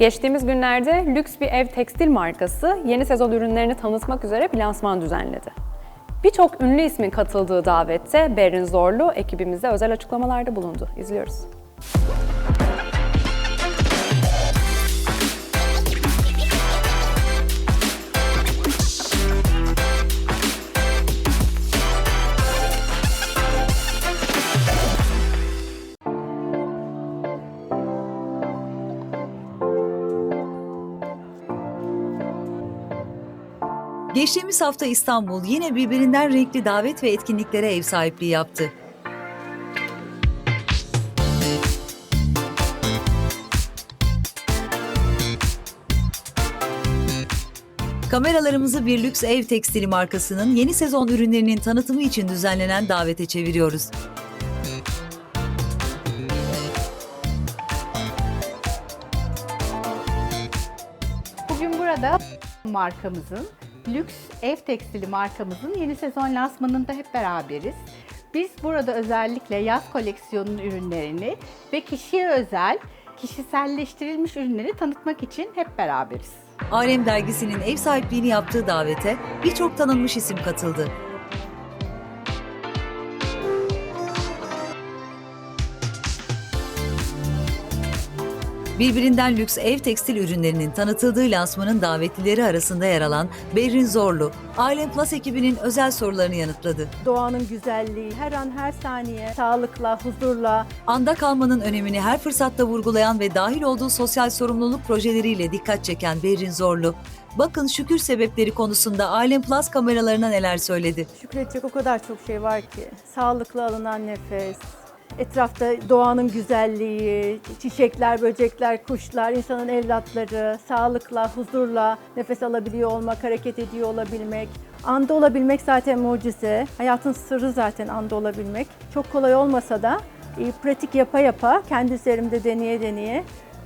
Geçtiğimiz günlerde lüks bir ev tekstil markası yeni sezon ürünlerini tanıtmak üzere bir lansman düzenledi. Birçok ünlü ismin katıldığı davette Berin Zorlu ekibimize özel açıklamalarda bulundu. İzliyoruz. Geçtiğimiz hafta İstanbul yine birbirinden renkli davet ve etkinliklere ev sahipliği yaptı. Kameralarımızı bir lüks ev tekstili markasının yeni sezon ürünlerinin tanıtımı için düzenlenen davete çeviriyoruz. Bugün burada markamızın, lüks ev tekstili markamızın yeni sezon lansmanında hep beraberiz. Biz burada özellikle yaz koleksiyonunun ürünlerini ve kişiye özel, kişiselleştirilmiş ürünleri tanıtmak için hep beraberiz. Alem dergisinin ev sahipliğini yaptığı davete birçok tanınmış isim katıldı. Birbirinden lüks ev tekstil ürünlerinin tanıtıldığı lansmanın davetlileri arasında yer alan Berrin Zorlu, Alem Plus ekibinin özel sorularını yanıtladı. doğanın güzelliği, her an her saniye sağlıkla, huzurla, Anda kalmanın önemini her fırsatta vurgulayan ve dahil olduğu sosyal sorumluluk projeleriyle dikkat çeken Berrin Zorlu, bakın şükür sebepleri konusunda Alem Plus kameralarına neler söyledi. şükredecek o kadar çok şey var ki. Sağlıklı alınan nefes, etrafta doğanın güzelliği, çiçekler, böcekler, kuşlar, insanın evlatları, sağlıkla, huzurla nefes alabiliyor olmak, hareket ediyor olabilmek. Anda olabilmek zaten mucize. Hayatın sırrı zaten anda olabilmek. Çok kolay olmasa da e, pratik yapa yapa, kendi üzerimde deneye deneye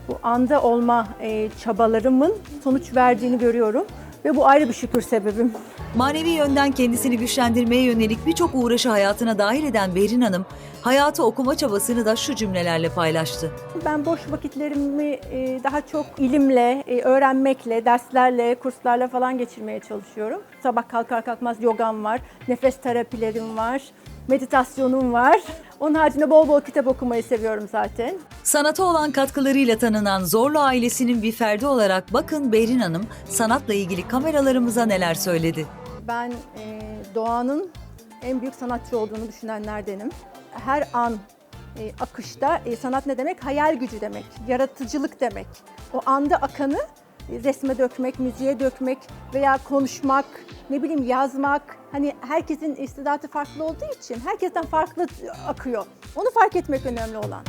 bu anda olma e, çabalarımın sonuç verdiğini görüyorum. Ve bu ayrı bir şükür sebebim. Manevi yönden kendisini güçlendirmeye yönelik birçok uğraşı hayatına dahil eden Berin Hanım, hayatı okuma çabasını da şu cümlelerle paylaştı. Ben boş vakitlerimi e, daha çok ilimle, e, öğrenmekle, derslerle, kurslarla falan geçirmeye çalışıyorum. Sabah kalkar kalkmaz yogam var, nefes terapilerim var, meditasyonum var. Onun haricinde bol bol kitap okumayı seviyorum zaten. Sanata olan katkılarıyla tanınan Zorlu ailesinin bir ferdi olarak bakın Berin Hanım sanatla ilgili kameralarımıza neler söyledi. Ben e, doğanın en büyük sanatçı olduğunu düşünenlerdenim. Her an e, akışta e, sanat ne demek? Hayal gücü demek, yaratıcılık demek. O anda akanı resme dökmek, müziğe dökmek veya konuşmak, ne bileyim yazmak. Hani herkesin istidatı farklı olduğu için herkesten farklı akıyor. Onu fark etmek önemli olan.